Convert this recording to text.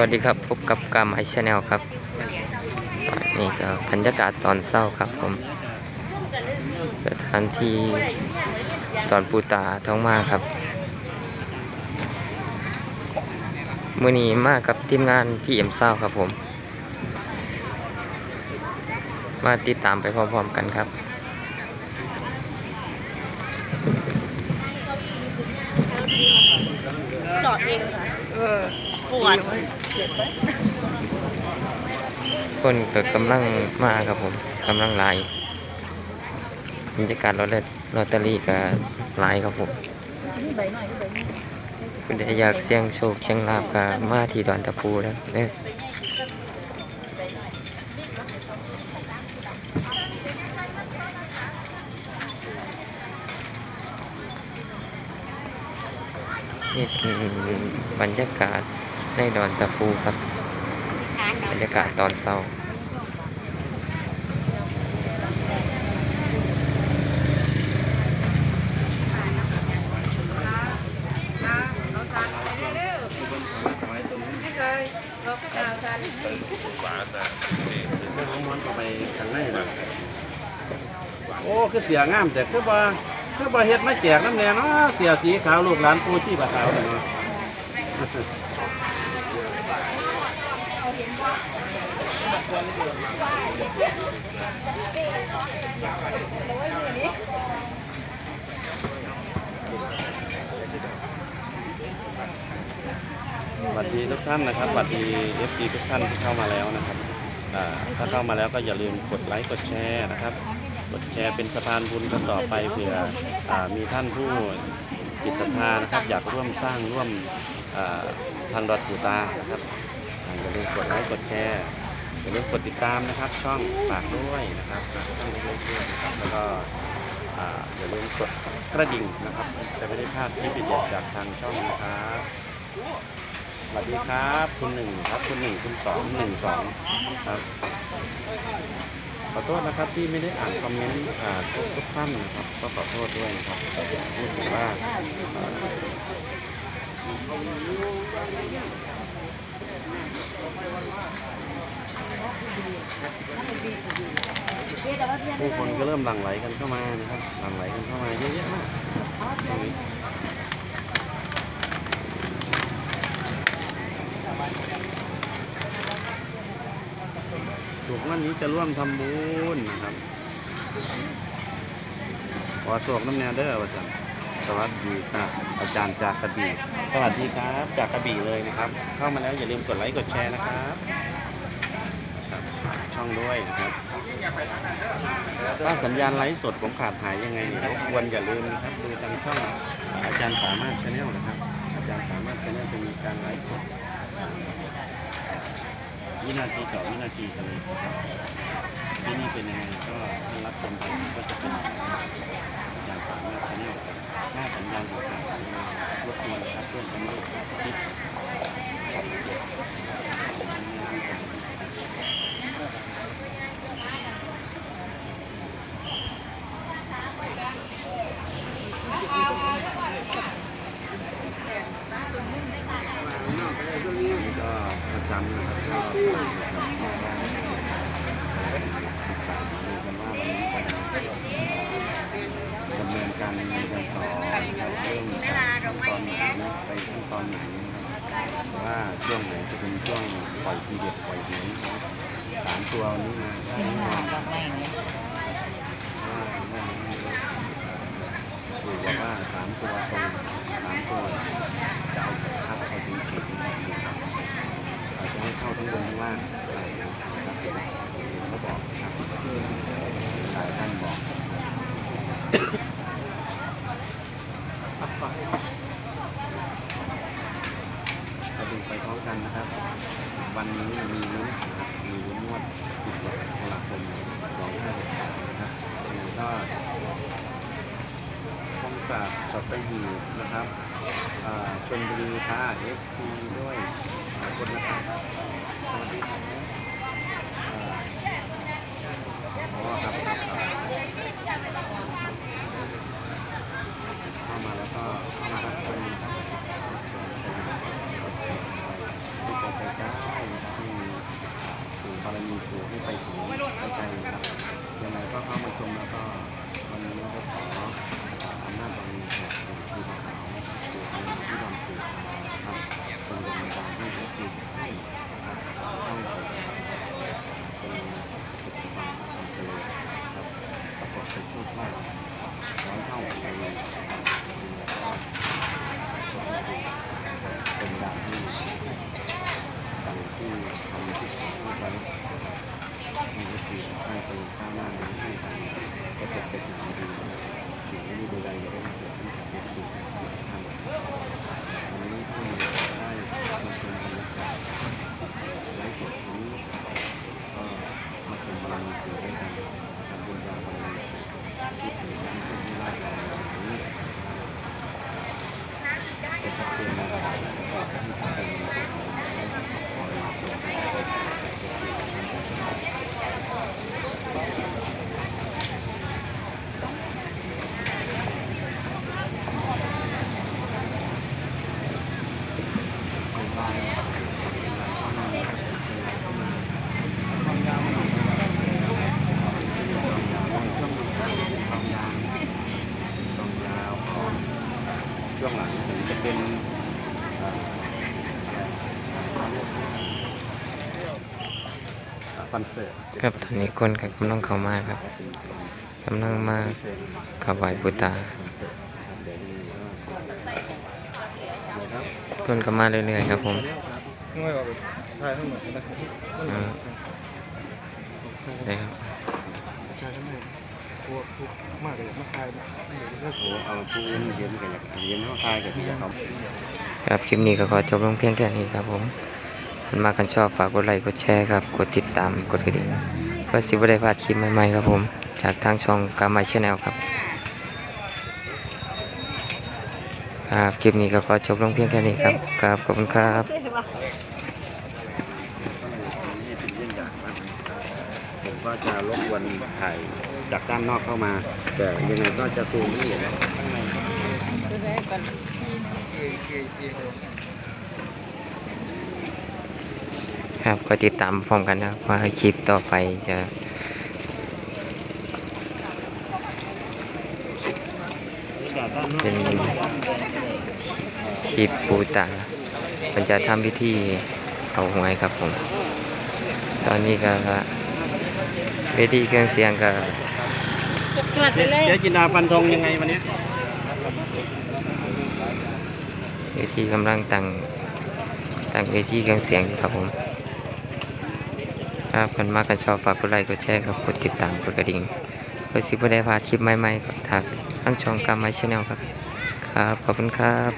วัสดีครับพบกับกามไอชาแนลครับนี่ก็บรรยากาศตอนเศร้าครับผม สถานที่ตอนปูตาท้องมาครับมือนี้มากับทีมงานพี่เอ็มเศร้าครับผม มาติดตามไปพร้อมๆกันครับจอดเองค่ะเออ ปวดคนก็กำลังมาครับผมกำลังไลายบรรยากาศรถลอตเตอรี่ก็หลายครับผมคุณได้อยากเสี่ยงโชคเชียงลาบก็มาที่ดอนตะปูแล้วเด้อนี่คือบรรยากาศ ในดอนตะปูครับบรรยากาศตอนเช้าโอ้คือเสียงามแต่คือบ่คือบ่เฮ็ดไมาแจกน้ำแน่เนาะเสียสีขาวลูกหลานปูที่บขาวเนี่ยเนาะ สวัสดีทุกท่านนะครับสวัสดีเอฟซีทุกท่านที่เข้ามาแล้วนะครับอ่าถ้าเข้ามาแล้วก็อย่าลืมกดไลค์กดแชร์นะครับ กดแชร์เป็นสะพานบุญกันต่อไปเผื่ออามีท่านผู้จิตศรัทธานะครับ อยากร่วมสร้างร่วมอ่าทางดอดปูตานะครับ ลืมกดไลค์กดแชร์อย่าลืมกดติดตามนะครับ ช่องฝากด้วยนะครับช่องเล็กๆด้วยนะครับแล้วก็อย่าลืมกดกระดิ่งนะครับจะไม่ได้พลาดคลิปเด็ดจากทางช่องนะครับสวัสดีครับ คุณหนึ่งครับ คุณหนึ่งคุณสองหนึ่งสองครับขอโทษนะครับที่ไม่ได้อ่านคอมเมนต์ทุกทุกท่านนะครับก็ขอโทษด้วยนะครับพูดถึงว่าอ่า ผู้คนก็เริ่มหลั่งไหลกันเข้ามานะครับ หลั่งไหลกันเข้ามาเยอะแยะมากตรงนี้ถูกวันนี้จะร่วมทำบุญนะครับขอโชคน้ำแนวเด้อว่าสัน สวัสดีครับอาจารย์จากกระบี่สวัสดีครับ จากกระบี่เลยนะครับ เข้ามาแล้วอย่าลืมกดไลค์กดแชร์นะครับช่องด้วยนะครับถ้าสัญญาณไลฟ์สดผมขาดหายยังไงเนี่ยรบกวนอย่าลืมนะครับดูทางช่องอาจารย์สามารถชาแนลนะครับ อาจารย์สามารถชาแนลจะมีการไลฟ์สดวินาทีต่อวินาทีกันเลยครับที่นี่เป็นยังไงก็รับชมไปก็จะเป็น สามารถชแนลครับหน้าสัญญาณต่างๆรบกวนนะครับเพื่อนจะไม่ได้คลิปช็อตเด็ดนี่ก็ประจำนะครับก็ฝากกับแม่บ้านดูกันว่าวันนี้จะดำเนินการยังไงกันต่อนะครับเริ่มจากขั้นตอนไหนไปขั้นต อนไหนว่าช่วงไหนจะเป็นช่วงปล่อยทีเด็ดปล่อยเหวของสามตัวนี้มาได้แน่นอนดูว่าสามตัวตรงสามตัวจะเอาคัดเอาจริงจริงนะครับอาจจะให้เข้าทั้งบนทั้งล่างนะครับเขาบอกครับหลายท่านบอกเราดูไปพร้อมกันนะครับ วันนี้มีลุ้นนะครับมีลุ้นงวด16ตุลาคม2563นะครับแล้วก็ต้องฝากสัตหีบนะครับชลบุรีท่าเอฟซีด้วยขอบคุณนะครับสวัสดีครับอ๋อครับครับเข้ามาแล้วก็เข้ามารับชมนะครับที่ไปใกล้ บางให้เขากินให้นะครับเข้าไปเป็นสุขภาพความเจริญนะครับประกอบเป็นโชคลาภร้อยเท่าไปเลยนะครับแล้วก็เป็นดาวที่ดังที่ทำที่ผมพูดไว้ให้ก็คือ ให้ไปข้างหน้านั้นให้ทางประเป็นสิ่งดีๆสิ่งที่ดีใดๆจะได้เกิดขึ้นกับทุกสิ่งทุกท่นวันนี้ที่ได้มาชมบรรยากาศไลฟ์สดนี้ก็มาชมบารมีปู่ด้วยกันทำบุญบารมีที่ถึงนั้นที่ได้เราอย่างนี้เป็นชัดเจนนะครับก็ให้ชัดเจนนะครับขอให้มาชมกัน ช่วงหลังถึงจะเป็นเอ่อคอนเสิร์ตครับตอนนี้คนก็กำลังเข้ามาครับกำลังมาถวายบูตาคนก็มาเรื่อยๆครับผมง่ายกว่าถ่ายทั้งหมดนะอ่าได้ครับ ถ่ายทั้งหมดพวกพวกมากเลยมาถ่ายนะโอ้โหเอาผู้อื่นเย็นกันอย่างเย็นเขาทายกับที่เขาครับคลิปนี้ก็ขอจบลงเพียงแค่นี้ครับผมมันมากันชอบฝากกดไลค์กดแชร์ครับกดติดตามกดกระดิ่งเพื่อสิบได้พลาดคลิปใหม่ๆครับผม จากทางช่องกามาชแนลครับครับคลิปนี้ก็ขอจบลงเพียงแค่นี้ครับครับขอบคุณครับใช่ปะนี่เป็นเยี่ยงอย่างมากผมก็จะรบกวนถ่าย จากด้านนอกเข้ามา แต่ยังไงก็จะซูมไม่เห็นนะข้างในครับก็ติดตามพร้อมกันนะครับว่าคลิปต่อไปจะเป็นคลิปปูตามันจะทำพิธีเอาหวยครับผม ตอนนี้ก็เวทีเครื่องเสียงก็ กลัดไปเลยเจ๊จินดาฟันธงยังไงวันนี้เวทีกำลังตั้งตั้งเวทีเครื่องเสียงอยู่ครับผมครับกันมากกันชอบฝากกดไลค์กดแชร์ครับกดติดตามกดกระดิ่งเพื่อสิบได้พลาดคลิปใหม่ๆกับทางช่องกามาชแนลครับ ครับ ขอบคุณครับ